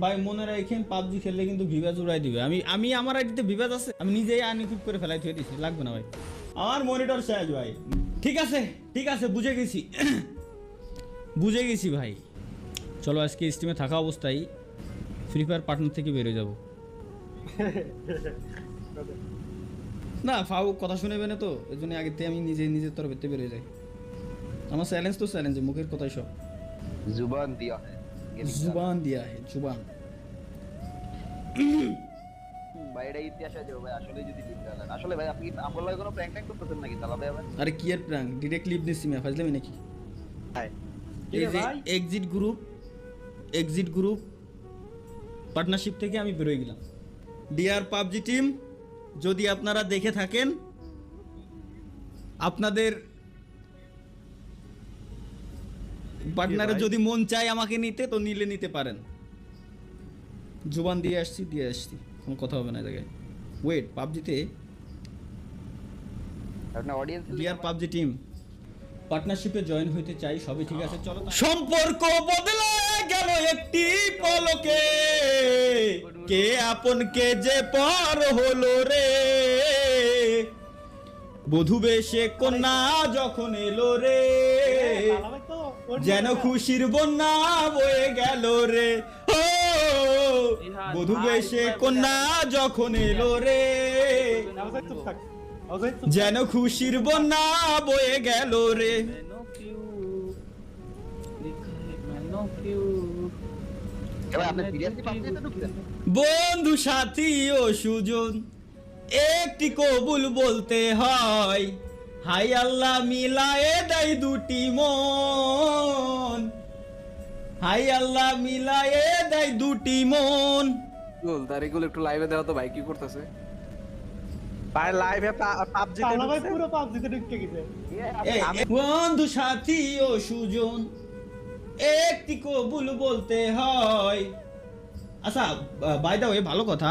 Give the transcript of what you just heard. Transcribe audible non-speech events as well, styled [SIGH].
ভাই মনে রাখেন পাবজি খেললে কিন্তু ভিভাজ উড়াই দিবে। আমি আমি আমার আইডিতে ভিভাজ আছে আমি নিজেই আনইকুইপ করে ফেলাই থুয়ে দিছি লাগবে না ভাই। আমার মনিটর শেষ ভাই। ঠিক আছে ঠিক আছে বুঝে গেছি। [COUGHS] বুঝে গেছি ভাই। চলো আজকে স্টিমে থাকা অবস্থায় ফ্রি ফায়ার পার্টনার থেকে বেরোয় যাব। [LAUGHS] না ফাউ কথা শুনেবে না তো এই জন্য আগের থেকে আমি নিজে নিজের তরফের থেকে বেরোয় যাই। আমার চ্যালেঞ্জ তো চ্যালেঞ্জ মুখের কথাই সব। जुबान दिया है ये लिखा। জুবান দিয়া হে জুবান ভাই এটা ইতিহাস আছে ভাই আসলে যদি লিখতে হলেন আসলে ভাই আপনি কি আমার লাগে কোনো প্র্যাঙ্ক ট্যাঙ্ক করতেছেন নাকি তালা ভাই আবার আরে কি এর প্রাং ডিরেক্ট লিভ নিচ্ছি মিয়া ফাজলামি নাকি হাই এই যে exit group exit group partnership থেকে আমি বেরোয় গেলাম ডিআর পাবজি টিম যদি আপনারা দেখে থাকেন আপনাদের পার্টনারে যদি মন চায় আমাকে নিতে তো নিলে নিতে পারেন। জুবান দিয়ে আসছি দিয়ে আসছি। কোনো কথা হবে না জায়গায়। ওয়েট পাবজিতে? আপনার অডিয়েন্স ডিয়ার পাবজি টিম পার্টনারশিপে জয়েন হইতে চাই সবই ঠিক আছে চলো সম্পর্ক বদলে গেল একটি পলকে। কে আপন কে যে পর হলো রে। বধু বেশে কন্যা যখন এলো রে। যেন খুশির বন্যা বয়ে গেল রে। ও বধু বেশে কন্যা যখন এলো রে। যেন খুশির বন্যা বয়ে গেল রে। বন্ধু সাথী ও সুজন একটি কবুল বলতে হয় হাই আল্লাহ মিলায়ে দেয় দুটি মন। হাই আল্লাহ মিলায়ে দেয় দুটি মন। গুল তারিকুল একটু লাইভে দেওয়া তো ভাই কি করতেছে? ভাই লাইভে পাবজিতে ভাই পুরো পাবজিতে ঢুকে গেছে। বন্ধু সাথী ও সুজন একটি কবুল বলতে হয়। আচ্ছা বাই দা ওয়ে ভালো কথা।